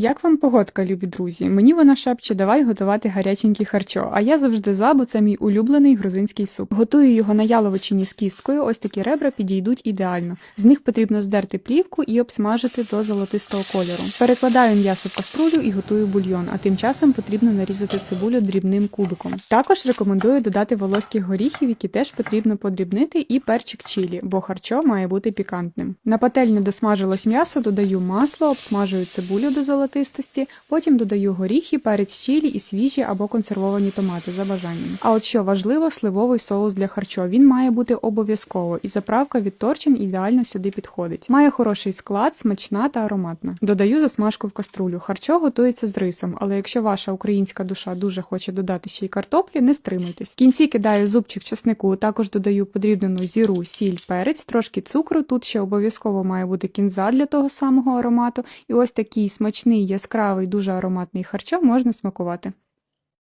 Як вам погодка, любі друзі? Мені вона шепче, давай готувати гаряченький харчо. А я завжди за, бо це мій улюблений грузинський суп. Готую його на яловичині з кісткою. Ось такі ребра підійдуть ідеально. З них потрібно здерти плівку і обсмажити до золотистого кольору. Перекладаю м'ясо в каструлю і готую бульйон. А тим часом потрібно нарізати цибулю дрібним кубиком. Також рекомендую додати волоських горіхів, які теж потрібно подрібнити, і перчик чилі, бо харчо має бути пікантним. На пательню досмажилось м'ясо, додаю масло, обсмажую цибулю до золотистості, потім додаю горіхи, перець чилі і свіжі або консервовані томати за бажанням. А от що важливо, сливовий соус для харчо. Він має бути обов'язково, і заправка від торчин ідеально сюди підходить. Має хороший склад, смачна та ароматна. Додаю засмажку в каструлю. Харчо готується з рисом, але якщо ваша українська душа дуже хоче додати ще й картоплі, не стримуйтесь. В кінці кидаю зубчик часнику, також додаю подрібнену зіру, сіль, перець, трошки цукру. Тут ще обов'язково має бути кінза для того самого аромату. І ось такий смачний, яскравий, дуже ароматний харчо можна смакувати.